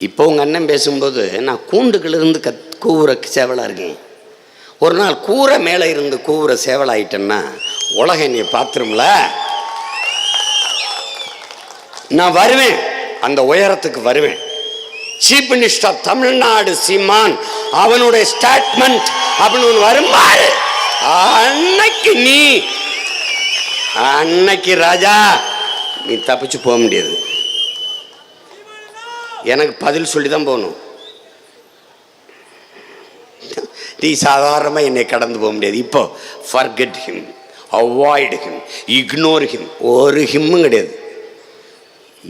இப்போ உங்கள் அண்ணன் பேசும்போது நான் கூண்டுகளிலிருந்து கத் கூவுற சேவலாக இருக்கேன். ஒரு நாள் கூரை மேலே இருந்து கூவுற சேவலாயிட்டேன்னா உலகம் நீ பார்த்துரும்ல? நான் வருவேன். அந்த உயரத்துக்கு வருவேன். சீஃப் மினிஸ்டர் தமிழ்நாடு சீமான் அவனுடைய ஸ்டேட்மெண்ட் அப்படின்னு ஒன்று அன்னைக்கு நீ அன்னைக்கு ராஜா நீ தப்பிச்சு போக முடியாது. எனக்கு பதில் சொல்லி தான் போகணும். நீ சாதாரணமாக என்னை கடந்து போக முடியாது. இப்போ forget him avoid him ignore him ஒரு ஹிம்மும் கிடையாது.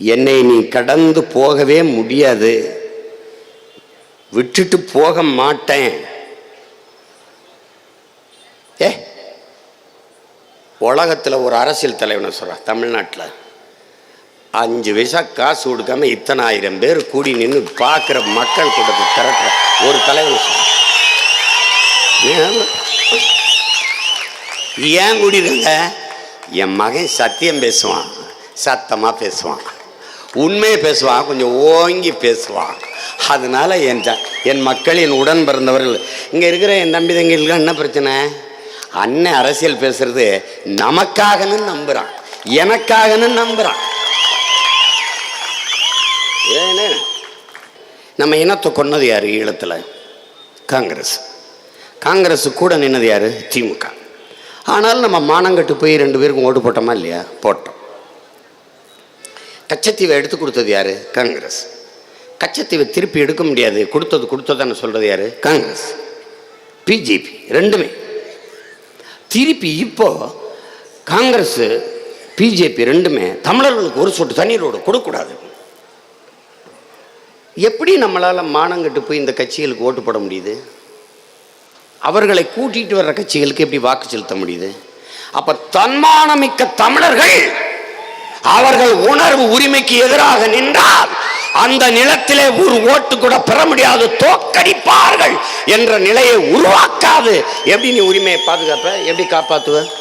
என்னை நீ கடந்து போகவே முடியாது. விட்டுட்டு போக மாட்டேன். ஏ? உலகத்தில் ஒரு அரசியல் தலைவனை சொல்கிறான் தமிழ்நாட்டில். அஞ்சு பைசா காசு கொடுக்காம இத்தனை ஆயிரம் பேர் கூடி நின்று பார்க்குற மக்கள் கூட்டத்தை திரட்டுற ஒரு தலைவர். ஏன்? ஏன் கூடியிருங்க என் மகன் சத்தியம் பேசுவான் சத்தமாக பேசுவான். உண்மையை பேசுவான் கொஞ்சம் ஓங்கி பேசுவான். அதனால என் என் மக்கள் என் உடன் பிறந்தவர்கள். இங்கே இருக்கிற என் தம்பி தங்கிகளுக்கு என்ன பிரச்சனை? அண்ணன் அரசியல் பேசுறது நமக்காகன்னு நம்புகிறான் எனக்காகன்னு நம்புறான். நம்ம இனத்தை கொன்னது யார்? ஈழத்தில் காங்கிரஸ். காங்கிரஸ் கூட நின்னது யார்? திமுக. ஆனாலும் நம்ம மானங்கட்டு போய் ரெண்டு பேருக்கும் ஓட்டு போட்டோமா இல்லையா? போட்டோம். கச்சத்தீவை எடுத்து கொடுத்தது யார்? காங்கிரஸ். கச்சத்தீவை திருப்பி எடுக்க முடியாது. கொடுத்தது கொடுத்ததான்னு சொல்கிறது யார்? காங்கிரஸ். பிஜேபி. ரெண்டுமே. திருப்பி இப்போ காங்கிரஸ் பிஜேபி ரெண்டுமே தமிழர்களுக்கு ஒரு சொட்டு தண்ணீரோடு கொடுக்கக்கூடாது. எப்படி நம்மளால் மானங்கட்டு போய் இந்த கட்சிகளுக்கு ஓட்டு போட முடியுது? அவர்களை கூட்டிகிட்டு வர்ற கட்சிகளுக்கு எப்படி வாக்கு செலுத்த முடியுது? அப்போ தன்மானமிக்க தமிழர்கள் அவர்கள் உணர்வு உரிமைக்கு எதிராக நின்றால் அந்த நிலத்திலே ஒரு ஓட்டு கூட பெற முடியாது தோக்கடிப்பார்கள் என்ற நிலையை உருவாக்காது. எப்படி நீ உரிமையை பாதுகாப்ப? எப்படி காப்பாற்றுவ